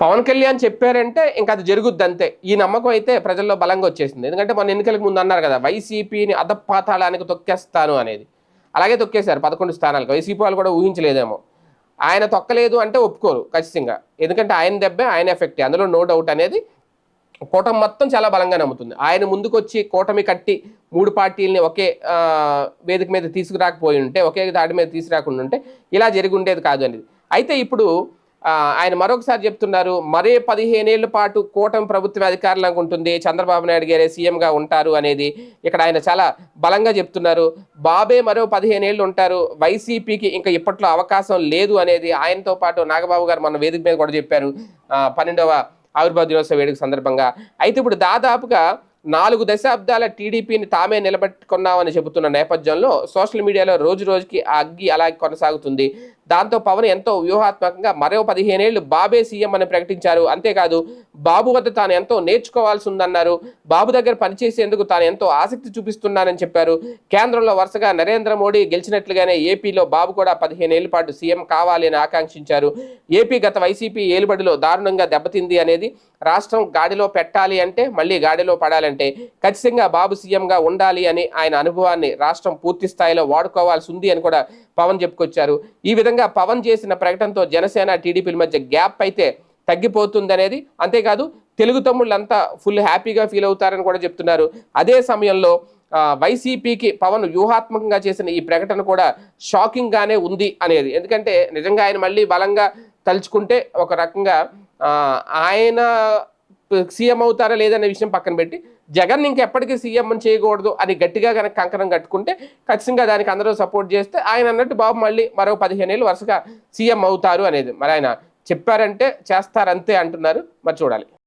పవన్ కళ్యాణ్ చెప్పారంటే ఇంకా అది జరుగుద్ది అంతే. ఈ నమ్మకం అయితే ప్రజల్లో బలంగా వచ్చేసింది. ఎందుకంటే మన ఎన్నికలకు ముందు అన్నారు కదా వైసీపీని అధపాతాళానికి తొక్కేస్తాను అనేది. అలాగే తొక్కేశారు పదకొండు స్థానాలకు. వైసీపీ వాళ్ళు కూడా ఊహించలేదేమో. ఆయన తొక్కలేదు అంటే ఒప్పుకోరు ఖచ్చితంగా. ఎందుకంటే ఆయన దెబ్బే ఆయన ఎఫెక్టే. అందులో నో డౌట్ అనేది కూటమి మొత్తం చాలా బలంగా నమ్ముతుంది. ఆయన ముందుకొచ్చి కూటమి కట్టి మూడు పార్టీలని ఒకే వేదిక మీద తీసుకురాకపోయి ఉంటే ఒకే దాడి మీద తీసుకురాకుండా ఉంటే ఇలా జరిగి ఉండేది కాదు అనేది. అయితే ఇప్పుడు ఆయన మరొకసారి చెప్తున్నారు మరే పదిహేనేళ్ళ పాటు కూటమి ప్రభుత్వం అధికారంలో ఉంటుంది చంద్రబాబు నాయుడు గారే సీఎంగా ఉంటారు అనేది ఇక్కడ ఆయన చాలా బలంగా చెప్తున్నారు. బాబే మరో పదిహేనేళ్ళు ఉంటారు వైసీపీకి ఇంకా ఇప్పట్లో అవకాశం లేదు అనేది ఆయనతో పాటు నాగబాబు గారు మన వేదిక మీద కూడా చెప్పారు. పన్నెండవ ఆవిర్భావ దినోత్సవ వేడుక సందర్భంగా. అయితే ఇప్పుడు దాదాపుగా నాలుగు దశాబ్దాల టీడీపీని తామే నిలబెట్టుకున్నామని చెబుతున్న నేపథ్యంలో సోషల్ మీడియాలో రోజు రోజుకి ఆ అగ్గి అలాగే కొనసాగుతుంది. దాంతో పవన్ ఎంతో వ్యూహాత్మకంగా మరో పదిహేనేళ్ళు బాబే సీఎం అని ప్రకటించారు. అంతేకాదు బాబు వద్ద తాను ఎంతో నేర్చుకోవాల్సి ఉందన్నారు బాబు దగ్గర పనిచేసేందుకు తాను ఎంతో ఆసక్తి చూపిస్తున్నానని చెప్పారు. కేంద్రంలో వరుసగా నరేంద్ర మోడీ గెలిచినట్లుగానే ఏపీలో బాబు కూడా పదిహేనేళ్ళ పాటు సీఎం కావాలి అని ఆకాంక్షించారు. ఏపీ గత వైసీపీ ఏలుబడిలో దారుణంగా దెబ్బతింది అనేది రాష్ట్రం గాడిలో పెట్టాలి అంటే మళ్ళీ గాడిలో పడాలంటే ఖచ్చితంగా బాబు సీఎంగా ఉండాలి అని ఆయన అనుభవాన్ని రాష్ట్రం పూర్తి స్థాయిలో వాడుకోవాల్సి ఉంది అని కూడా పవన్ చెప్పుకొచ్చారు. ఈ విధంగా పవన్ చేసిన ప్రకటనతో జనసేన టీడీపీల మధ్య గ్యాప్ అయితే తగ్గిపోతుందనేది. అంతేకాదు తెలుగు తమ్ముళ్ళంతా ఫుల్ హ్యాపీగా ఫీల్ అవుతారని కూడా చెప్తున్నారు. అదే సమయంలో వైసీపీకి పవన్ వ్యూహాత్మకంగా చేసిన ఈ ప్రకటన కూడా షాకింగ్గానే ఉంది అనేది. ఎందుకంటే నిజంగా ఆయన మళ్ళీ బలంగా తలుచుకుంటే ఒక రకంగా ఆయన సీఎం అవుతారా లేదనే విషయం పక్కన పెట్టి జగన్ ఇంకెప్పటికీ సీఎం చేయకూడదు అని గట్టిగా కనుక కంకణం కట్టుకుంటే ఖచ్చితంగా దానికి అందరూ సపోర్ట్ చేస్తే ఆయన అన్నట్టు బాబు మళ్ళీ మరో పదిహేను ఏళ్ళు వరుసగా సీఎం అవుతారు అనేది. మరి ఆయన చెప్పారంటే చేస్తారంతే అంటున్నారు. మరి చూడాలి.